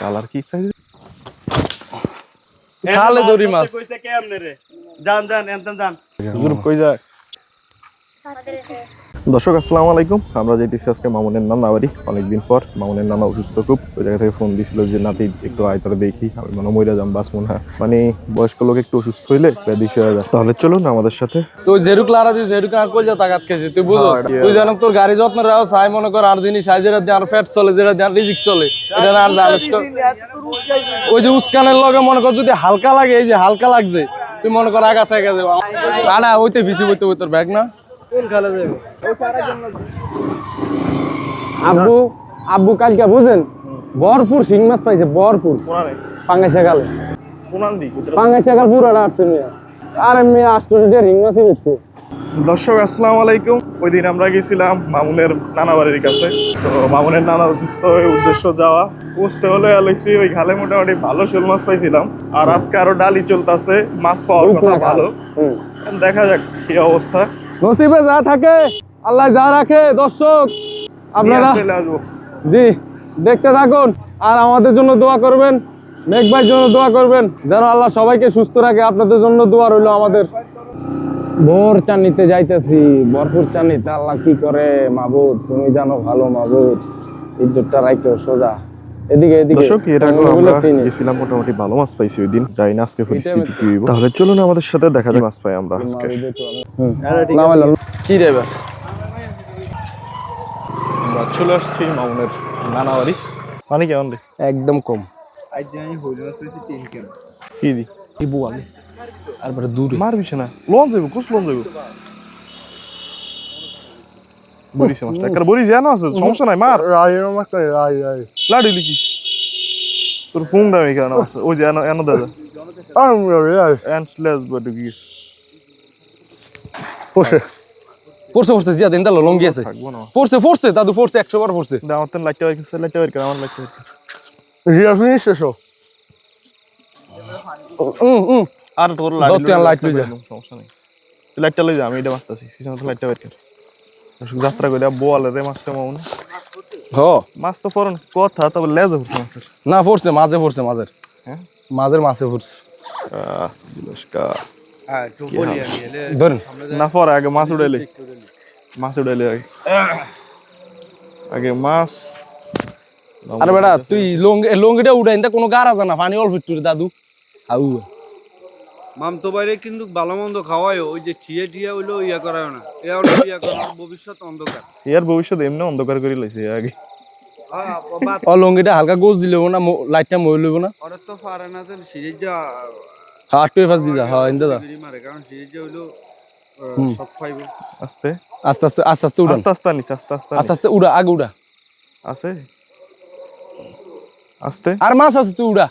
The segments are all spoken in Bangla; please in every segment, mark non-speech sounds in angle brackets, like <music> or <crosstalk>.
কালার কি চাইছে খালে দড়ি মাছ। কইছে কেমনে রে? যান যান এনতেন যান। কই যায়? দর্শক আসসালামু আলাইকুম। আমরা যাইতেছি আজকে মামুনের নানা বাড়ি। অনেকদিন পর মামুনের নানা অসুস্থ খুব। ওই জায়গা থেকে ফোন দিছিল যে নাতি একটু আয় তোরা দেখি। আমি মনে হয় মইরা যাম বাস মনে হয় মানে বয়স্ক লোক একটু অসুস্থ হইলে ব্যাধিস হয়ে যায় তাহলে চলুন আমাদের সাথে। তুই যেরুক লারা দিস যেরুক আর কই যা তাকাত খেয়েছে তুই বুঝো? হ্যাঁ, তুই জানো তোর গাড়ি যত্ন রাও সাই মনে কর আর জিনিস আই যেটা দিয়ে আর ফ্যাট চলে যেটা দিয়ে আর রিজিক চলে এটা আর জানিস ওই যে উস্কানের লগে মনে কর যদি হালকা লাগে এই যে হালকা লাগছে তুই মনে কর আগা সাইকা যাবে আড়া ওইতে ভিসি বইতে ওই তোর ব্যাগ না? আব্বু আব্বু কালকে বুঝেন? ভরপুর শিং মাছ পাইছে ভরপুর। কোনানে পাঙ্গাই শাকালে কোনান দিক পাঙ্গাই শাকাল পুরো আসছে মেয়ে। আরে মেয়ে আসতো রিং মাছই বেচছে দর্শক আসসালামু আলাইকুম। ওই দিন আমরা গেছিলাম মামুনের নানা বাড়ির কাছে। তো মামুনের নানা অসুস্থ হয়ে উদ্দেশ্য যাওয়া। পোস্টে হলে আলেছি ওই খালে মোটামুটি ভালো শোল মাছ পাইছিলাম। আর আজকে আরও ডালি চলতেছে। মাছ পাওয়ার কথা ভালো। দেখা যাক কি অবস্থা। নসিবে যা থাকে আল্লাহ যা রাখে দর্শক আপনারা জি দেখতে থাকুন। আর আমাদের জন্য দোয়া করবেন মেঘ ভাইয়ের জন্য দোয়া করবেন যেন আল্লাহ সবাইকে সুস্থ রাখে। আপনাদের জন্য দোয়া রইল আমাদের। ভোর চান্নিতে যাইতেছি ভরপুর চান্নিতে আল্লাহ কি করে মাবুদ? তুমি জানো ভালো মাবুদ। ইজ্জতটা রাখো সোজা। এদিকে এদিকে। দর্শক এর আগে আমরা গেছিলাম মোটামুটি ভালো মাছ পাইছি ওই দিন। যাই না আজকে পরিস্থিতি কি হইব তাহলে চলুন আমাদের সাথে দেখা যায় মাছ পাই আমরা আজকে? কি দেবে আমরা চলে আসছি মামুনের নানা বাড়ি মানে কেমন রে? একদম কম। আজ আমি হইল মাছ তিন কেন কি দি কি বুয়ালি আর বড় দূরে। মারবি না। লোন যাইব কুস লোন যাইব মাছটা। একটা বরিস জানো আছে সমস্যা নাই মার। লাডি লিখি। তোর ফোন দাম এখানে আছে ওই যে এনো এনো দাদা। এন্ড স্লেস বডি গিস পড়ছে জিয়া দিন তালো লঙ্গি আছে। পড়ছে পড়ছে দাদু পড়ছে একশো বার পড়ছে দা আমার তো লাইটটা বাইক আছে লাইটটা বাইক আমার লাইটটা রিয়া ফিনিশ শেষ হুম হুম আর তোর আর light লই যা। সমস্যা নেই। লাইটটা লই যা আমি এটা মারতাছি পিছনে তো লাইটটা বাইক যাত্রা করে বোয়ালে রে মাছটা মামুন হ। মাছ তো ফরন কথা তবে লেজে উঠছে মাছের। না পড়ছে মাঝে পড়ছে মাঝের। হ্যাঁ? মাঝের মাছে পড়ছে। আহ দিলস্কা হ্যাঁ তো বলি আমি এলে ধরেন। না পরে আগে মাছ উড়াইলে। মাছ উড়াইলে আগে। আগে মাছ। আরে বেটা তুই লঙ্গি লঙ্গিটা উঠাই না কোনো গারা জানা পানি অল্প একটু দাদু। আউ মাম তো বাইরে কিন্তু ভালো মন্দ খাওয়ায় ওই যে ঠিয়ে ঠিয়ে হইল ইয়া করায় না। ইয়া হলো ইয়া করার ভবিষ্যৎ অন্ধকার। এর ভবিষ্যৎ এমনি অন্ধকার করে লাইছে আগে। হ্যাঁ, ও লঙ্গিটা হালকা গোজ দিলে না লাইটটা মই লইব না। ওরা তো পারে না যে সিরিজ যা হ্যাঁ আটটু ফাস দি যা হ্যাঁ ইন্দা যা। মারে কারণ সিরিজ যা হইল সব আস্তে। আস্তে আস্তে আস্তে আস্তে উড়ান। আস্তে আস্তে আনিস আস্তে আস্তে আস্তে আস্তে উড়া আগে উড়া। আছে? আস্তে। আর মাছ আছে তুই উড়া।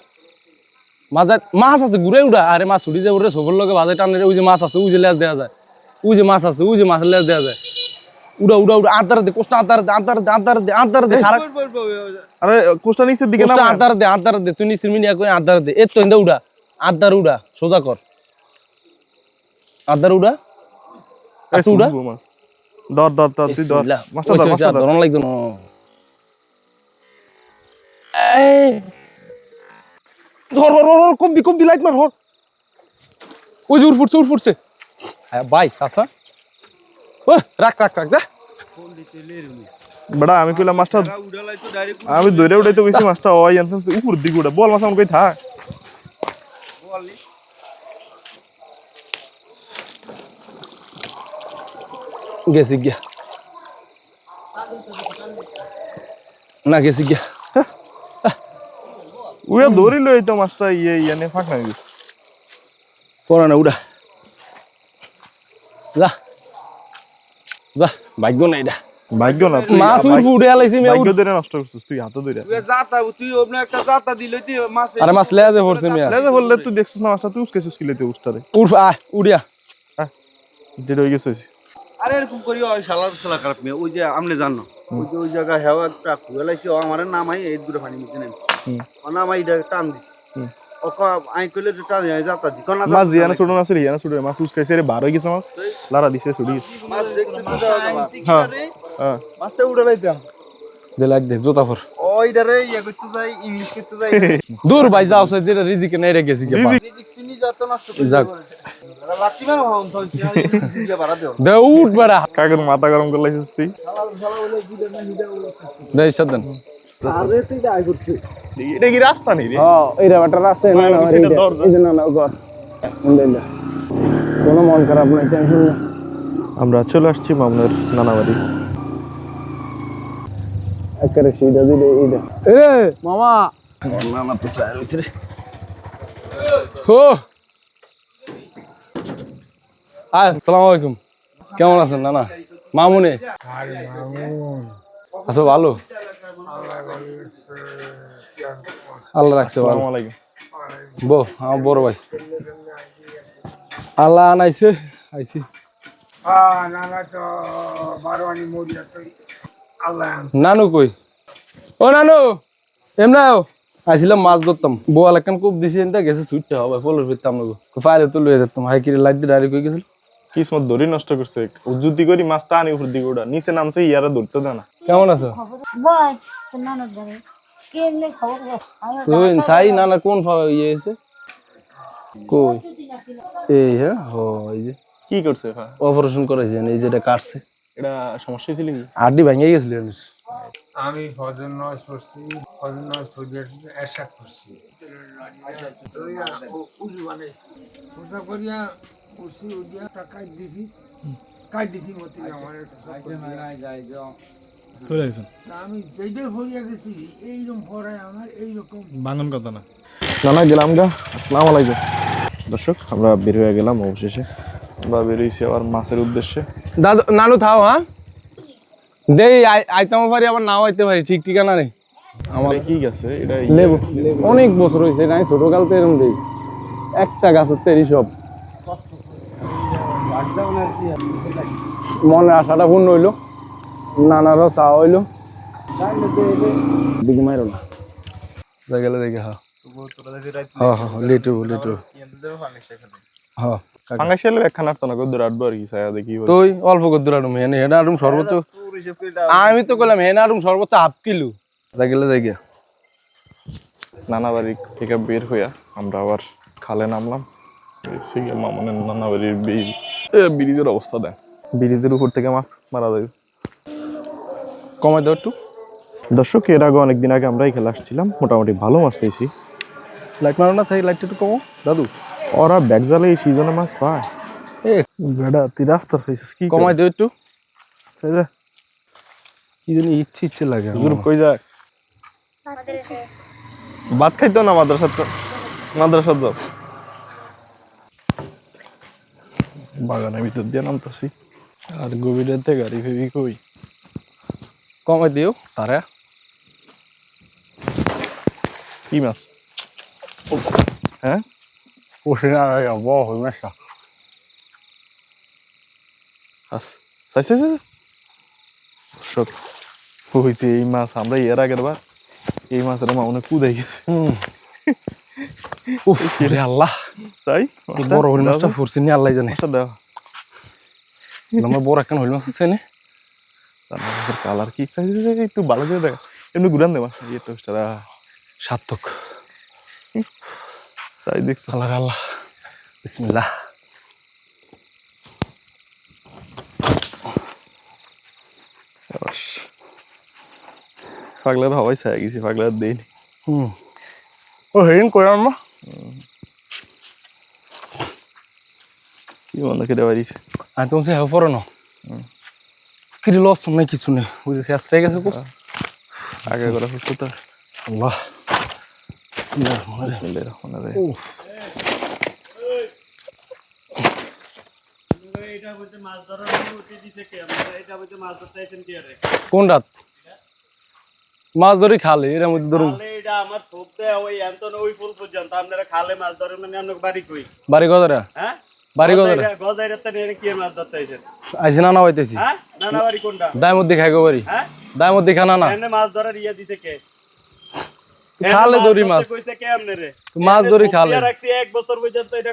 মাছ মাছ আছে ঘুরে উড়া আরে মাছ উড়ি যায় সবর লগে বাজে টানে ওই যে মাছ আছে ওই যে লেজ দেওয়া যায়। ওই যে মাছ আছে ওই যে মাছের লেজ দেওয়া যায়। উড়া উড়া উড়া আন্তার দে কোষ্টা আন্তার দে আন্তার দে দে আন্তার দে খারাপ। আরে কোষ্টা নিচের দিকে না দে আন্তার দে তুই নিসির মিনিয়া কই আন্তার দে। এত ইন্দা উড়া। আন্তার উড়া সোজা কর। আন্তার উড়া। আচ্ছা উড়া। মাছ। দর দর দর তুই দর বিসমিল্লাহ। মাছটা ওই ধর সে মাছটা যা, ধর। ধরন লাগতো না এই। ধর ধর ধর, ধর কবদি কবদি লাইট মার ধর। ওই যে উড় ফুটছে উড় ফুটছে হ্যাঁ বাই সাসা ও রাখ রাখ রাখ যা বেটা আমি কইলাম মাছটা ডাইরেক্ট আমি দৌড়ে উড়াই তো কইছি মাছটা ওই আনতেন উপর দিকে উড়ে বল মাছ আমার কই থাক। গেছি গিয়া। না গেছি গিয়া। উয়া ধরি লই তো মাছটা ইয়ে ইয়ে নে ফাঁক নাই গেছে পড়া না উড়া। যা। যা ভাগ্য নাই এটা ভাগ্য না তুই মাছ উড় ফুটে আলাইছি মে ভাগ্য ধরে নষ্ট করছিস তুই হাতে ধরে। তুই তুই ওমনে একটা যাতা দিলে তুই মাছ আরে মাছ লেজে পড়ছে মিয়া। লেজে বললে তুই দেখছিস না মাছটা তুই উসকে সুসকি লইতে উস্তারে উড় আ উড়িয়া। যেটা হয়ে গেছে। আরে এরকম করি ওই শালার শালা খারাপ মেয়ে ওই যে আপনি জানো। ওই যে ওই জায়গা হেওয়া একটা খুয়ালাইছে ও আমার নামাই এই দূরে পানি মধ্যে নেমছে। ও নামাই এটা টান দিছে। হুম। ও আই কইলে তো টান যায় যাতা দি কোন মাছ জিয়ানা ছুটো না মাছ উসকাইছে রে বার হয়ে গেছে মাছ। লারা দিছে ছুটি গেছে মাছ দেখতে। হ্যাঁ হ্যাঁ। মাছটা উড়ে লাইতাম দে লাগ দে জোতা ফর ওইটারে ইয়ে করতে যাই ইংলিশ করতে যাই। <laughs> দূর ভাই যাও সে যেটা রিজিকে নাই রে গেছি। তুমি নষ্ট করে যাক। দে উঠ বেড়া। কাকের মাথা গরম করে লাইছিস তুই। দে সাদেন আরে তুই যাই করছিস। এটা কি রাস্তা নেই রে? হ্যাঁ এইটা একটা রাস্তায় না না আমি সেটা দরজা। এই যে না না ঘর কোনো মন খারাপ নাই টেনশন না আমরা চলে আসছি মামুনের নানা বাড়ি একেবারে সেইটা দিলে এইটা। এ মামা! নানা তো সাইর হইছে রে ও আয় আসসালামু আলাইকুম। কেমন আছেন নানা? মামুনে? আচ্ছা ভালো। আল্লাহ রাখছে ভালো। বো আমার বড় ভাই। আল্লাহ আনাইছে আইছি। নানু কই? ও নানু এমনাও আইছিলাম মাছ ধরতাম। বোয়াল একখান খুব দিছি এনতে গেছে সুইটটা হবে ফলের ফিরতাম না ফাইলে তো লয়ে যেতাম হাই কিরে লাইট দিয়ে ডাইরেক্ট হয়ে গেছিল? কিসমত দড়ি নষ্ট করছে উজ্জুতি করি মাছ টানি উপর দিকে ওটা নিচে নামছে ইয়ারা ধরতে দেয় না। কেমন আছো? তুই সাই নানা কোন ফা- ইয়ে এসে কই? এই হ্যাঁ ও এই যে। কি করছে? অপারেশন করেছেন এই যেটা কাটছে। এটা সমস্যা হয়েছিল কি? হাড্ডি ভেঙে গেছিল জানিস? আমি ফজর নামাজ পড়ছি ফজর নামাজ পড়ে এরশাদ করছি। উজু বানাইছি। উজু করিয়া উঠিয়া একটা কাজ দিছি। কাজ দিছি মতি আমার। আমি যেইটাই ফরিয়া গেছি এইরকম ফরায় আমার এইরকম নানা গেলাম গা। আসসালামু আলাইকুম। দর্শক আমরা বের হয়ে গেলাম অবশেষে। আমরা বের হয়েছি আবার মাছের উদ্দেশ্যে। দাদু নানু থাও হ্যাঁ? দেই আই- আইতামও পারি আবার নাও আইতে পারি ঠিক ঠিকানা নেই। আমার কি গেছে? এটা লেবু। অনেক বছর হয়েছে নাই ছোটকাল তো এরকম দেই। একটা গাছের তেরি সব। মনের আশাটা পূর্ণ হইল। নানারও চা হইল। দিকে মাইরো না। যা গেলে দেখে হ্যাঁ। হ্যাঁ হ্যাঁ লিটু লিটু হ্যাঁ। কাকা। ফাঙ্গাইশালে একখান আটতো না কদ্দুর আটবো আর কি ছায়া দেখি তুই অল্প করে দূরাডুম হেনে হেনা আডুম সর্বোচ্চ। আমি তো কইলাম হেনা আডুম সর্বোচ্চ হাফ কিলো। যা গেলে নানা বাড়ি থেকে বের হইয়া আমরা আবার খালে নামলাম। মামনের নানা বাড়ির ব্রিজ ব্রিজের অবস্থা দেন ব্রিজের উপর থেকে মাছ মারা যায় কমাই দাও একটু। দর্শক এর আগে অনেকদিন আগে আমরা এই খেলা আসছিলাম। মোটামুটি ভালো মাছ পেয়েছি। লাইট মারো না সেই লাইটটা একটু কমো দাদু। ওরা ব্যাগ জালে এই সিজনে মাছ পায়। এ বেড়া তুই রাস্তার পেয়েছিস কি কমাই দিও একটু। যে, কি জানি ইচ্ছে ইচ্ছে লাগে। হুজুর কই যায়? ভাত খাইতো না মাদ্রাসাত মাদ্রাসাত যাও বাগানের ভিতর দিয়ে নামতেছি। আর গভীরেতে গাড়ি ফেবি কই? কমাই দিও তারা। কি মাছ? হ্যাঁ? ওসে না বড় হই মেশা আস সাই সাই সাই দর্শক হয়েছে এই মাছ আমরা এর আগের বার এই মাছের মামনে কুদাই গেছে রে আল্লাহ তাই বড় হইল মাছটা ফুরছি নি আল্লাহ জানে দেওয়া আমার বড় একখান হইল মাছ আছে নে মাছের কালার কি চাই একটু ভালো করে দেখ এমনি ঘুরান দে মাছ ইয়ে টোস্টারা সার্থক চাই দেখছ আল্লাহ রে আল্লাহ বিসমিল্লাহ পাগলার হওয়াই ছায়া গেছি পাগলার দেয়নি হুম ও হেরিন কই আম্মা কি মনে করে বাড়িছে আমি তোমার সে হেল্প করো না কি লস নাই কিছু নেই বুঝেছি আশ্রয় গেছে খুব আগে করা হচ্ছে তো আল্লাহ কোন রাত? মাছ ধরে খালে এর মধ্যে ধরুন। এটা আমার সবতে ওই এন্তন ওই ফুল পর্যন্ত। আপনারা খালে মাছ ধরেন মানে আপনার বাড়ি কই? বাড়ি গদরা হ্যাঁ? বাড়ি গদরা গজাইরাতে নিয়ে কি মাছ ধরতে আইছেন? না না হইতেছি হ্যাঁ? নানা বাড়ি কোনটা? দায় মধ্যে খাই গো বাড়ি। হ্যাঁ? দায় মধ্যে খানা না এনে মাছ ধরার ইয়া দিছে কে? খালে ধরি মাছ। মাছ ধরি খালে। এক বছর পর্যন্ত এটা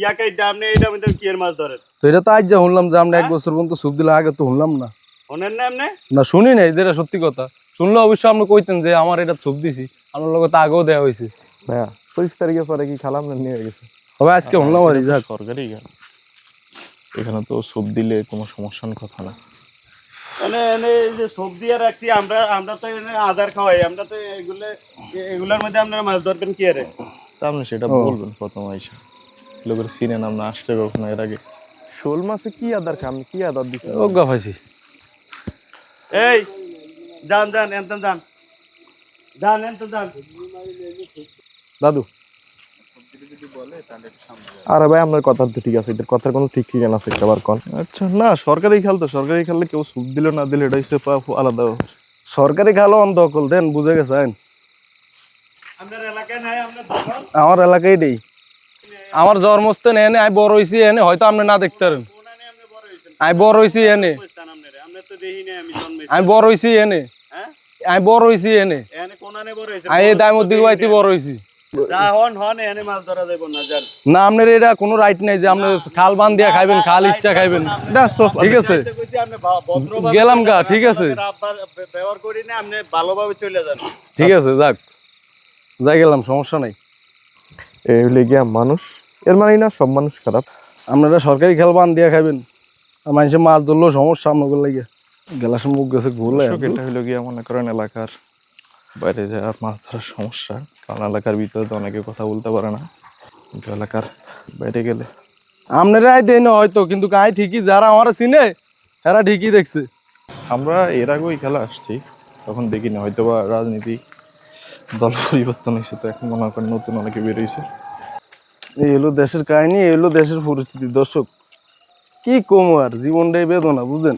ইয়াকে ডামনে এটা মধ্যে কি মাছ ধরেন তো এটা তো আজ যা শুনলাম যে আমরা এক বছর পর্যন্ত সুখ দিলে আগে তো শুনলাম না। না এমনে? না শুনি নাই যেটা সত্যি কথা। শুনলে অবশ্যই আপনি কইতেন যে আমার এটা ছুপ দিছি আপনার লোক তো আগেও দেওয়া হয়েছে ভাইয়া পঁচিশ তারিখের পরে কি খালাম না নিয়ে গেছে? তবে আজকে শুনলাম আর সরকারি এখানে। তো সব দিলে কোনো সমস্যার কথা না। এনে এই যে সবজি আর রাখছি আমরা আমরা তো এনে আদার খাওয়াই আমরা তো এগুলো এগুলোর মধ্যে আপনারা মাছ ধরবেন কি আরে তা আপনি সেটা বলবেন প্রথম আইসা। লোকের সিনে নাম না আসছে কখনো এর আগে। শোল মাছে কি আদার খাম কি আদার দিছে? অজ্ঞা পাইছি এই যান যান এনতেন যান। যান এনতেন যান। দাদু আরে ভাই আপনার কথা তো ঠিক আছে এটার কথার কোনো ঠিক ঠিকানা আছে একটা বার কন। আচ্ছা না সরকারি খেল তো সরকারি খেললে কেউ সুখ দিল না দিলে এটা হচ্ছে পা- আলাদা সরকারি খালো অন্ধকল দেন বুঝে গেছেন আমার এলাকায় নেই। আমার জন্মস্থান এনে আমি বড় হয়েছি এনে হয়তো আপনি না দেখতে পারেন। আমি বড় হয়েছি এনে। আমি বড় হয়েছি এনে। হ্যাঁ? আমি বড় হয়েছি এনে। এনে কোনানে বড় হয়েছে আমি এই দামোদ্দিন বাড়িতে বড় হয়েছি। যা হন হন এনে মাছ ধরা যাইব না আপনার এটা কোনো রাইট নাই যে আপনি খাল বান দিয়া খাইবেন খাল ইচ্ছা খাইবেন। ঠিক আছে। তো কইছি আপনি ভা- ভদ্রভাবে গেলাম গা, ঠিক আছে। আপনাদের আব্বার বে- ব্যবহার করি না আপনি ভালোভাবে চলে যান। ঠিক আছে যাক। যাই গেলাম সমস্যা নাই। এই হলে গিয়া মানুষ এর মানে না সব মানুষ খারাপ। আপনারা সরকারি খেল বান দিয়া খাইবেন মানুষের মাছ ধরলেও সমস্যা আপনাকে লাগে গেলার মুখ গেছে ঘুরলে এটা হলো গিয়া মনে করেন এলাকার বাইরে যা মাছ ধরার সমস্যা। কারণ এলাকার ভিতরে তো অনেকে কথা বলতে পারে না। কিন্তু এলাকার বাইরে গেলে আপনারাই দেন হয়তো কিন্তু কাই ঠিকই যারা আমার চিনে এরা ঠিকই দেখছে। আমরা এর আগেও এই খেলা আসছি তখন দেখিনি হয়তো বা রাজনীতি দল পরিবর্তন হয়েছে তো এখন মনে করেন নতুন অনেকে বেরোইছে এই হলো দেশের কাহিনী এই হলো দেশের পরিস্থিতি। দর্শক কি কম আর? জীবনটাই বেদনা বুঝেন?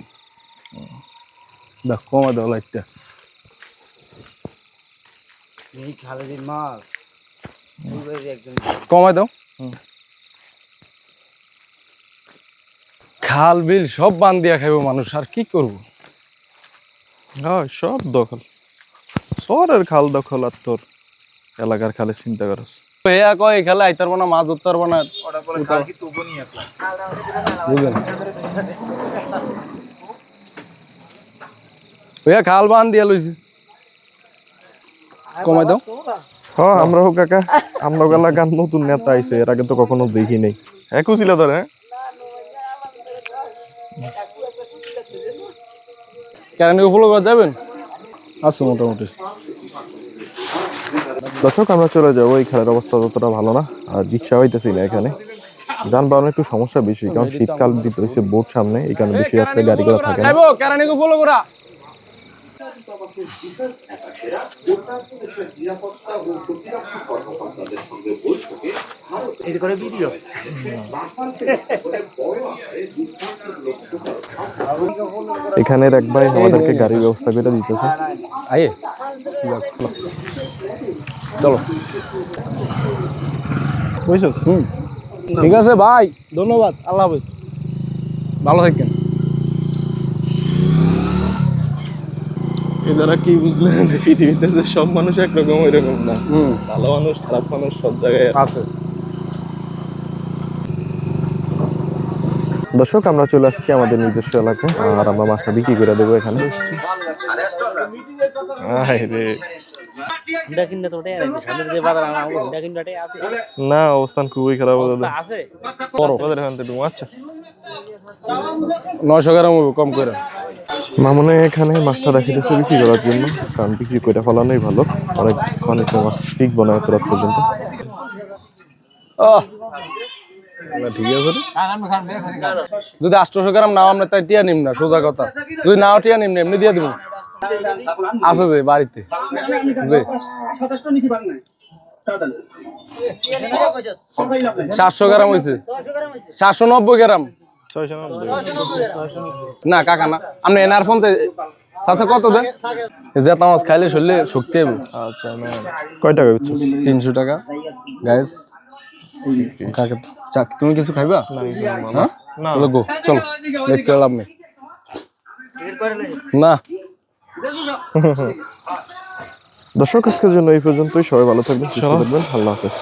দেখ কমা দাও লাইটটা। এই খালেদিন মাছ? কমাই দাও। খাল বিল সব বান দিয়া খাইবো মানুষ আর কি করব? হ্যাঁ সব দখল। শহরের খাল দখল আর তোর এলাকার খালে চিন্তা করস। এয়া কয় এই খেলা আইতার না মাছ ধরতে পারব না বুঝলেন? ওয়া খাল বান দিয়া লইছে। কমাই দাও। হ্যাঁ আমরাও কাকা। আমরা এলাকার নতুন নেতা আইছে এর আগে তো কখনো দেখি নাই। একু ছিল হ্যাঁ? কেরানি ফলো করা যাবেন? আছে মোটামুটি। দর্শক আমরা চলে যাব। এই খেলার অবস্থা ততটা ভালো না আর রিক্সা হইতেছি না এখানে। যানবাহনের একটু সমস্যা বেশি কারণ শীতকাল দিতে হয়েছে বোট সামনে এই কারণে বেশি রাত্রে গাড়ি ঘোড়া থাকে না। ফলো করা এখানের এক ভাই আমাদেরকে গাড়ির ব্যবস্থা করে দিতেছে। আয়ে চলো। চলো বুঝছিস হুম ঠিক আছে ভাই। ধন্যবাদ। আল্লাহ হাফেজ। ভালো থাকেন এদারা কি বুঝলেন? পৃথিবীতে যে সব মানুষ একরকম এরকম না। ভালো মানুষ খারাপ মানুষ সব জায়গায় আছে। দর্শক আমরা চলে আসছি আমাদের নিজস্ব এলাকায় আর আমরা মাছটা বিক্রি করে দেবো এখানে। না অবস্থান খুবই খারাপ। আচ্ছা নয়শো গ্রাম কম করে। মামনে এখানে মাছটা দেখিতেছে বিক্রি করার জন্য, কারণ বিক্রি করে ফেলানোই ভালো। অনেক অনেক মাছ টিকবো না রাত পর্যন্ত। আছে। যদি আটশোশো গ্রাম নাও আমরা তাই টিয়া নিম না, সোজা কথা। যদি নাও টিয়া নিম না, এমনি দিয়ে দিব। আছে যে, বাড়িতে। যে। সাতশো গ্রাম হয়েছে সাতশো নব্বই গ্রাম। না কাকা না। আপনি এনার ফোন সাথে কত দেন? জেতা মাছ খাইলে শরীরে শক্তি হবে। আচ্ছা কয় টাকা তিনশো টাকা। গাইস কাকে চা তুমি কিছু খাইবা? হ্যাঁ? না। গো চলো লেট করে লাভ নেই। না। দর্শক আজকের জন্য এই পর্যন্তই। সবাই ভালো থাকবেন সুস্থ থাকবেন। আল্লাহ হাফেজ।